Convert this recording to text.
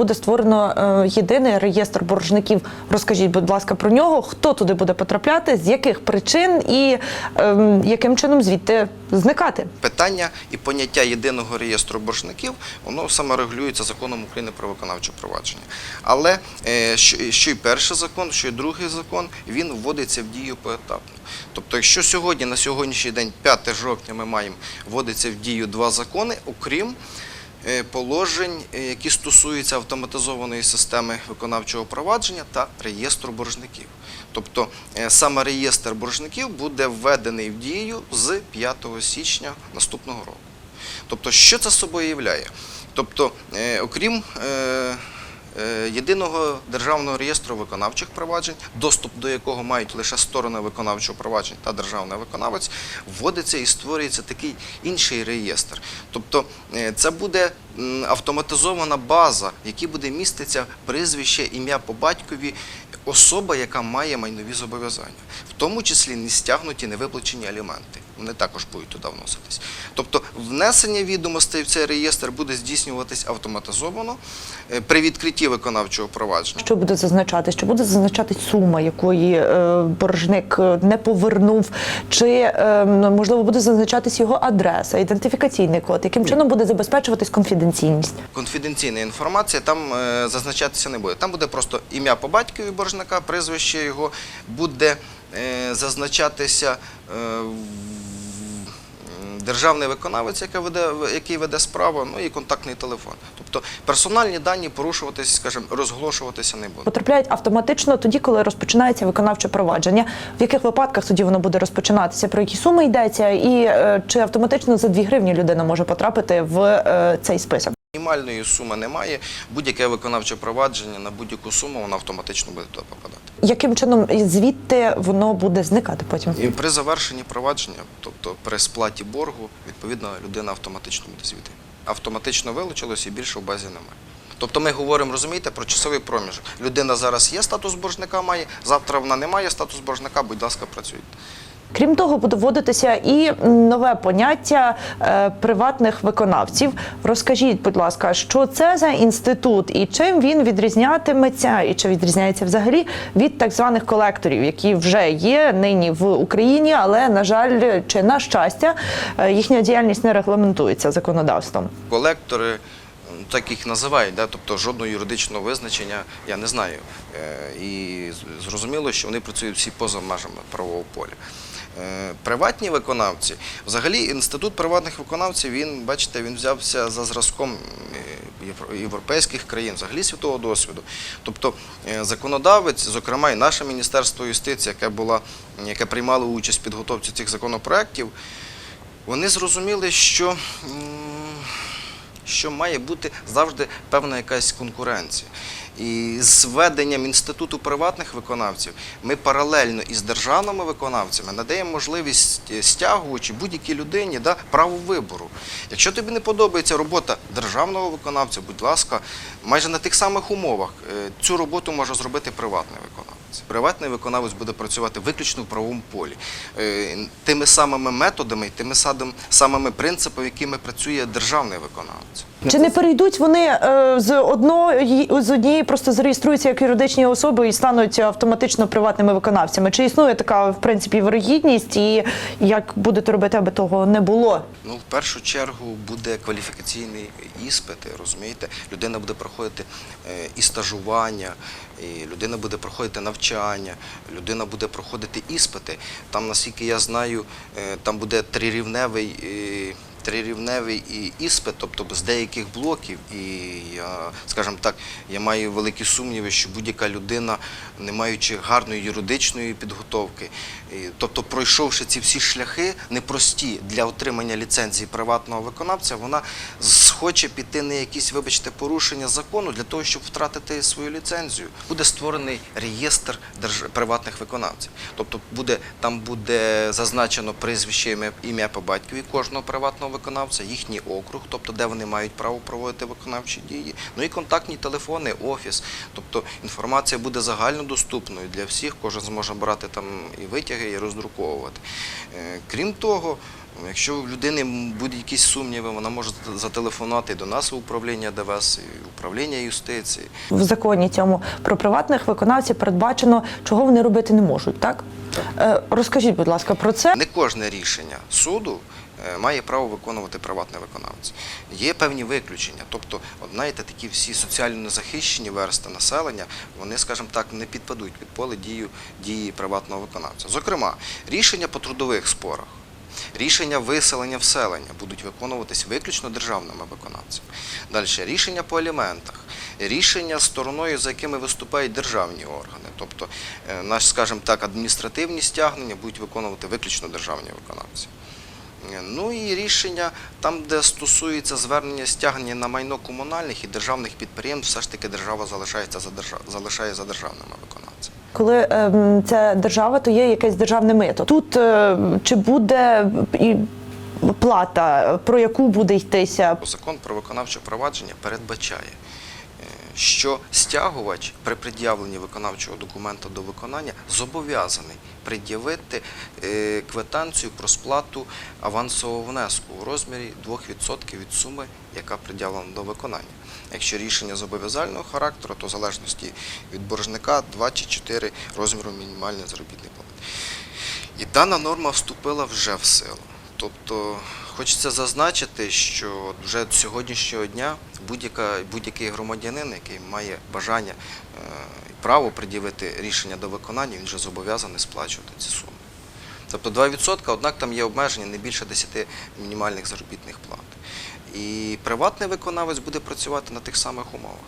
Буде створено е, єдиний реєстр боржників. Розкажіть, будь ласка, про нього. Хто туди буде потрапляти, з яких причин і ем, яким чином звідти зникати? Питання і поняття єдиного реєстру боржників воно саме регулюється законом України про виконавче провадження. Але е, що, і перший закон, що і другий закон, він вводиться в дію поетапно. Тобто, якщо сьогодні на сьогоднішній день, 5 жовтня, ми маємо вводиться в дію два закони, окрім положень, е, які стосуються автоматизованої системи виконавчого провадження та реєстру боржників. Тобто е, саме реєстр боржників буде введений в дію з 5 січня наступного року. Тобто, що це собою являє? Тобто, е, окрім е, е, єдиного державного реєстру виконавчих проваджень, доступ до якого мають лише сторони виконавчого провадження та державний виконавець, вводиться і створюється такий інший реєстр. Тобто, е, це буде автоматизована база, в якій буде міститься прізвище, ім'я по батькові особа, яка має майнові зобов'язання, в тому числі не стягнуті, не виплачені аліменти. Вони також будуть туди вноситись. Тобто внесення відомостей в цей реєстр буде здійснюватись автоматизовано е, при відкритті виконавчого провадження. Що буде зазначати? Що буде зазначати сума, якої е, боржник е, не повернув, чи е, можливо буде зазначатись його адреса, ідентифікаційний код, яким чином буде забезпечуватись конфіденційність? Конфіденційна інформація там зазначатися не буде. Там буде просто ім'я по батькові боржника, прізвище його буде зазначатися в- державний виконавець, який веде, який веде справу, ну і контактний телефон. Тобто персональні дані порушуватися, скажімо, розголошуватися не буде. Потрапляють автоматично тоді, коли розпочинається виконавче провадження. В яких випадках тоді воно буде розпочинатися? Про які суми йдеться, і е, чи автоматично за 2 гривні людина може потрапити в е, цей список? Мінімальної суми немає. Будь-яке виконавче провадження на будь-яку суму воно автоматично буде туди попадати. Яким чином звідти воно буде зникати потім? І при завершенні провадження, тобто при сплаті боргу, відповідно, людина автоматично буде звідти. Автоматично вилучилось і більше в базі немає. Тобто ми говоримо, розумієте, про часовий проміжок. Людина зараз є статус боржника, має, завтра вона не має статус боржника, будь ласка, працюйте. Крім того, буде вводитися і нове поняття е, приватних виконавців. Розкажіть, будь ласка, що це за інститут і чим він відрізнятиметься, і чи відрізняється взагалі від так званих колекторів, які вже є нині в Україні, але на жаль, чи на щастя, е, їхня діяльність не регламентується законодавством. Колектори, так їх називають, да? тобто жодного юридичного визначення я не знаю. Е, І зрозуміло, що вони працюють всі поза межами правового поля. Е, Приватні виконавці, взагалі інститут приватних виконавців, він, бачите, він взявся за зразком е, європейських країн, взагалі світового досвіду. Тобто е, законодавець, зокрема і наше Міністерство юстиції, яке було, яке приймало участь в підготовці цих законопроєктів, вони зрозуміли, що, що має бути завжди певна якась конкуренція. І з введенням інституту приватних виконавців ми паралельно із державними виконавцями надаємо можливість е, стягувачі будь-якій людині да, право вибору. Якщо тобі не подобається робота державного виконавця, будь ласка, майже на тих самих умовах е, цю роботу може зробити приватний виконавець. Приватний виконавець буде працювати виключно в правовому полі, е, тими самими методами, тими самими принципами, якими працює державний виконавець. Чи не перейдуть вони з одної з однієї, просто зареєструються як юридичні особи і стануть автоматично приватними виконавцями? Чи існує така в принципі вирогідність, і як будете робити, аби того не було? Ну, в першу чергу буде кваліфікаційний іспит, розумієте? Людина буде проходити е, і стажування, і людина буде проходити навчання, людина буде проходити іспити. Там, наскільки я знаю, е, там буде трирівневий. Трирівневий іспит, тобто з деяких блоків, і скажімо так, я маю великі сумніви, що будь-яка людина, не маючи гарної юридичної підготовки, тобто пройшовши ці всі шляхи непрості для отримання ліцензії приватного виконавця, вона схоче піти на якісь, вибачте, порушення закону для того, щоб втратити свою ліцензію. Буде створений реєстр приватних виконавців. Тобто там буде зазначено прізвище ім'я, по батькові кожного приватного виконавця, їхній округ, тобто де вони мають право проводити виконавчі дії, ну і контактні телефони, офіс. Тобто інформація буде загальнодоступною для всіх, кожен зможе брати там і витяги, і роздруковувати. Е, Крім того, Якщо в людини будуть якісь сумніви, вона може зателефонувати до нас в управління ДВС, і управління юстиції. В законі цьому про приватних виконавців передбачено, чого вони робити не можуть, так? Е, Розкажіть, будь ласка, про це. Не кожне рішення суду е, має право виконувати приватний виконавець. Є певні виключення. Тобто, от знаєте, такі всі соціально незахищені версти населення, вони, скажімо так, не підпадуть під поле дію дії приватного виконавця. Зокрема, рішення по трудових спорах. Рішення виселення вселення будуть виконуватись виключно державними виконавцями. Далі рішення по аліментах, рішення стороною, за якими виступають державні органи, тобто е, наш, скажімо так, адміністративні стягнення будуть виконувати виключно державні виконавці. Е, Ну і рішення там, де стосується звернення стягнення на майно комунальних і державних підприємств, все ж таки держава залишається за держав... залишає за державними виконавцями. Коли ем, це держава, то є якесь державне мито. Тут е, чи буде і плата, про яку буде йтися? Закон про виконавче провадження передбачає, е, що стягувач при пред'явленні виконавчого документа до виконання зобов'язаний пред'явити е, квитанцію про сплату авансового внеску у розмірі 2% від суми, яка пред'явлена до виконання. Якщо рішення зобов'язального характеру, то в залежності від боржника 2 чи 4 розміру мінімальної заробітної плати. І дана норма вступила вже в силу. Тобто хочеться зазначити, що вже з сьогоднішнього дня будь-який громадянин, який має бажання е, і право пред'явити рішення до виконання, він вже зобов'язаний сплачувати ці суми. Тобто 2%, однак там є обмеження не більше 10 мінімальних заробітних плат. І приватний виконавець буде працювати на тих самих умовах.